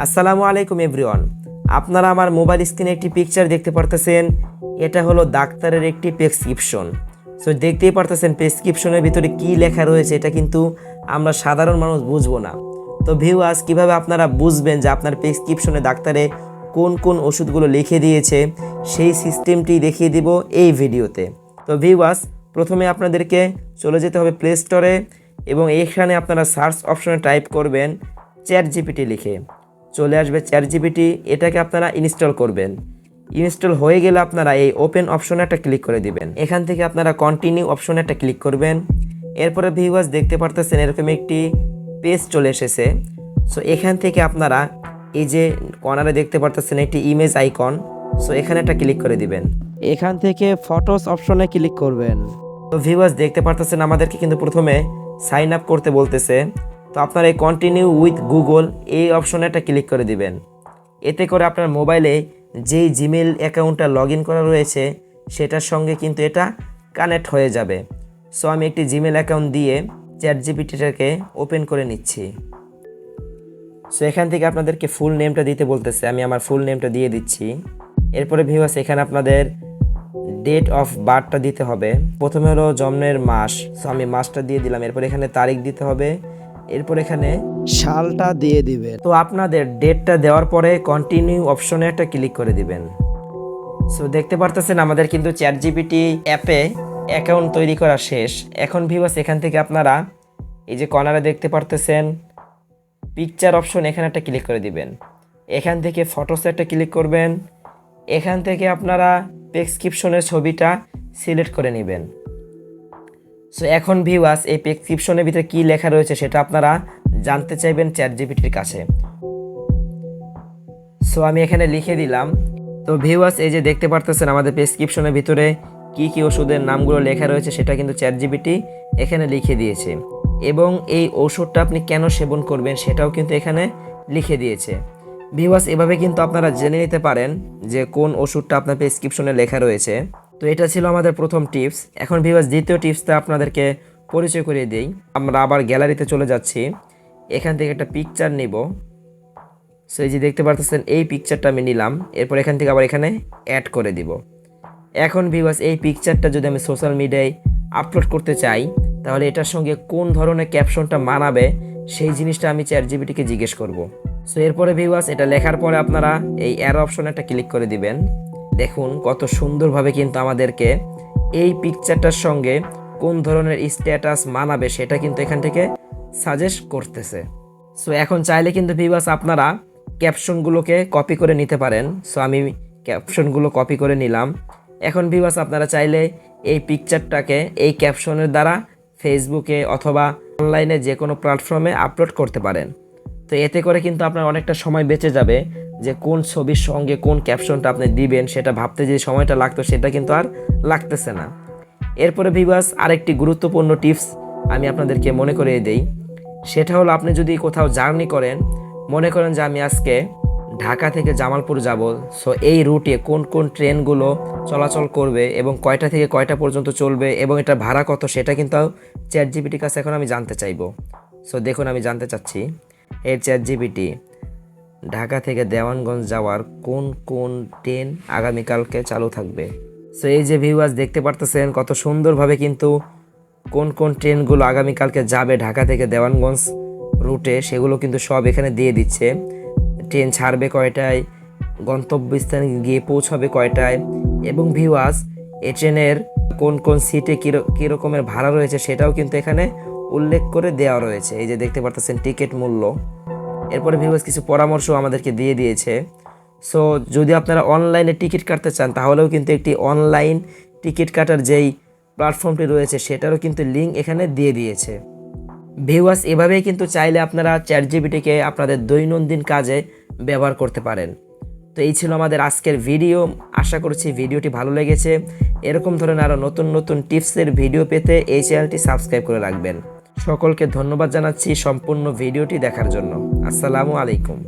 আসসালামু আলাইকুম, এভরিওয়ান। আপনারা আমার মোবাইল স্ক্রিনে একটি পিকচার দেখতে পারতেছেন। এটা হলো ডাক্তারের একটি প্রেসক্রিপশন সো দেখতেই পারতেছেন প্রেসক্রিপশনের ভিতরে কি লেখা রয়েছে, এটা কিন্তু আমরা সাধারণ মানুষ বুঝব না। তো ভিউয়ার্স কীভাবে আপনারা বুঝবেন যে আপনার প্রেসক্রিপশনে ডাক্তারে কোন কোন ওষুধগুলো লিখে দিয়েছে, সেই সিস্টেমটি দেখিয়ে দিব এই ভিডিওতে। তো ভিউয়ার্স প্রথমে আপনাদেরকে চলে যেতে হবে প্লে স্টোরে এবং এখানে আপনারা সার্চ অপশনে টাইপ করবেন চ্যাট জিপিটি লিখে। চলে আসবে চ্যাট জিপিটি এটাকে আপনারা ইনস্টল করবেন। ইনস্টল হয়ে গেলে আপনারা এই ওপেন অপশনে একটা ক্লিক করে দিবেন। এখান থেকে আপনারা কন্টিনিউ অপশনে একটা ক্লিক করবেন। এরপরে ভিউয়ার্স দেখতে পারতেছেন এরকম একটি পেজ চলে এসেছে। সো এখান থেকে আপনারা এই যে কর্নারে দেখতে পারতেছেন একটি ইমেজ আইকন সো এখানে একটা ক্লিক করে দিবেন। এখান থেকে ফটোস অপশনে ক্লিক করবেন। তো ভিউয়ার্স দেখতে পারতেছেন আমাদেরকে কিন্তু প্রথমে সাইন আপ করতে বলতেছে। তো আপনারা এই কন্টিনিউ উইথ গুগল এই অপশনে একটা ক্লিক করে দিবেন। এতে করে আপনার মোবাইলে যেই জিমেল অ্যাকাউন্টটা লগ ইন করা রয়েছে, সেটার সঙ্গে কিন্তু এটা কানেক্ট হয়ে যাবে। সো আমি একটি জিমেল অ্যাকাউন্ট দিয়ে চ্যাট জিপিটিটাকে ওপেন করে নিচ্ছি। সো এখান থেকে আপনাদেরকে ফুল নেমটা দিতে বলতেছে। আমি আমার ফুল নেমটা দিয়ে দিচ্ছি। এরপরে ভিউয়ার্স এখানে আপনাদের ডেট অফ বার্থটা দিতে হবে। প্রথমে হলো জন্মের মাস। সো আমি মাসটা দিয়ে দিলাম। এরপর এখানে তারিখ দিতে হবে। এরপর এখানে শালটা দিয়ে দিবেন। তো আপনাদের ডেটটা দেওয়ার পরে কন্টিনিউ অপশনে একটা ক্লিক করে দিবেন। সো দেখতে পারতেছেন আমাদের কিন্তু চ্যাট জিপিটি অ্যাপে অ্যাকাউন্ট তৈরি করা শেষ। এখন ভিউয়ার্স এখান থেকে আপনারা এই যে কর্নারে দেখতে পারতেছেন পিকচার অপশন এখানে একটা ক্লিক করে দিবেন। এখান থেকে ফটোসে একটা ক্লিক করবেন। এখান থেকে আপনারা প্রেসক্রিপশনের ছবিটা সিলেক্ট করে নেবেন। সো এখন ভিউয়ার্স এই প্রেসক্রিপশনের ভিতরে কী লেখা রয়েছে সেটা আপনারা জানতে চাইবেন চ্যাট জিপিটির কাছে। সো আমি এখানে লিখে দিলাম। তো ভিউয়ার্স এই যে দেখতে পারতেছেন আমাদের প্রেসক্রিপশনের ভিতরে কি কি ওষুধের নামগুলো লেখা রয়েছে সেটা কিন্তু চ্যাট জিপিটি এখানে লিখে দিয়েছে। এবং এই ওষুধটা আপনি কেন সেবন করবেন সেটাও কিন্তু এখানে লিখে দিয়েছে। ভিউয়ার্স এভাবে কিন্তু আপনারা জেনে নিতে পারেন যে কোন ওষুধটা আপনার প্রেসক্রিপশনে লেখা রয়েছে। তো এটা ছিল আমাদের প্রথম টিপস। এখন ভিউয়ার্স দ্বিতীয় টিপসটা আপনাদেরকে পরিচয় করিয়ে দিই। আমরা আবার গ্যালারিতে চলে যাচ্ছি। এখান থেকে একটা পিকচার নিব। সো এই যে দেখতে পারতেছেন, এই পিকচারটা আমি নিলাম। এরপর এখান থেকে আবার এখানে অ্যাড করে দিব। এখন ভিউয়ার্স এই পিকচারটা যদি আমি সোশ্যাল মিডিয়ায় আপলোড করতে চাই, তাহলে এটার সঙ্গে কোন ধরনের ক্যাপশনটা মানাবে, সেই জিনিসটা আমি চ্যাট জিবিটিকে জিজ্ঞেস করব। সো এরপরে ভিউয়ার্স এটা লেখার পরে আপনারা এই অ্যার অপশনে একটা ক্লিক করে দিবেন। দেখুন কত সুন্দরভাবে কিন্তু আমাদেরকে এই পিকচারটার সঙ্গে কোন ধরনের স্ট্যাটাস মানাবে সেটা কিন্তু এখান থেকে সাজেস্ট করতেছে। সো এখন চাইলে কিন্তু ভিউয়ার্স আপনারা ক্যাপশনগুলোকে কপি করে নিতে পারেন। সো আমি ক্যাপশনগুলো কপি করে নিলাম। এখন ভিউয়ার্স আপনারা চাইলে এই পিকচারটাকে এই ক্যাপশনের দ্বারা ফেসবুকে অথবা অনলাইনে যে কোনো প্ল্যাটফর্মে আপলোড করতে পারেন। তো এতে করে কিন্তু আপনার অনেকটা সময় বেঁচে যাবে। যে কোন ছবির সঙ্গে কোন ক্যাপশনটা আপনি দিবেন, সেটা ভাবতে যে সময়টা লাগতো, সেটা কিন্তু আর লাগতেছে না। এরপরে ভিভাস আরেকটি গুরুত্বপূর্ণ টিপস আমি আপনাদেরকে মনে করিয়ে দেই। সেটা হলো আপনি যদি কোথাও জার্নি করেন, মনে করেন যে আমি আজকে ঢাকা থেকে জামালপুর যাব সো এই রুটে কোন কোন ট্রেনগুলো চলাচল করবে এবং কয়টা থেকে কয়টা পর্যন্ত চলবে এবং এটা ভাড়া কত, সেটা কিন্তু চ্যাট জিপিটির কাছে এখন আমি জানতে চাইব। সো দেখুন, আমি জানতে চাচ্ছি, এই চ্যাট জিপিটি ঢাকা থেকে দেওয়ানগঞ্জ যাওয়ার কোন কোন ট্রেন আগামীকালকে চালু থাকবে? সো এই যে ভিউয়ার্স দেখতে পারতেছেন কত সুন্দরভাবে কিন্তু কোন কোন ট্রেনগুলো আগামীকালকে যাবে ঢাকা থেকে দেওয়ানগঞ্জ রুটে, সেগুলো কিন্তু সব এখানে দিয়ে দিচ্ছে। ট্রেন ছাড়বে কয়টায়, গন্তব্যস্থানে গিয়ে পৌঁছাবে কয়টায়? এবং ভিউয়ার্স এ ট্রেনের কোন কোন সিটে কী রকমের ভাড়া রয়েছে সেটাও কিন্তু এখানে উল্লেখ করে দেওয়া রয়েছে। এই যে দেখতে পারতেছেন টিকিট মূল্য। এরপরে ভিউয়ার্স কিছু পরামর্শ আমাদেরকে দিয়ে দিয়েছে। সো যদি আপনারা অনলাইনে টিকিট কাটতে চান তাহলেও কিন্তু একটি অনলাইন টিকিট কাটার যেই প্ল্যাটফর্মটি রয়েছে সেটারও কিন্তু লিঙ্ক এখানে দিয়ে দিয়েছে। ভিউয়ার্স এভাবেই কিন্তু চাইলে আপনারা চ্যাট জিবিটিকে আপনাদের দৈনন্দিন কাজে ব্যবহার করতে পারেন। তো এই ছিল আমাদের আজকের ভিডিও আশা করছি ভিডিওটি ভালো লেগেছে। এরকম ধরনের আরও নতুন নতুন টিপসের ভিডিও পেতে এই চ্যানেলটি সাবস্ক্রাইব করে রাখবেন। সকলকে ধন্যবাদ জানাচ্ছি সম্পূর্ণ ভিডিওটি দেখার জন্য। আসসালামু আলাইকুম।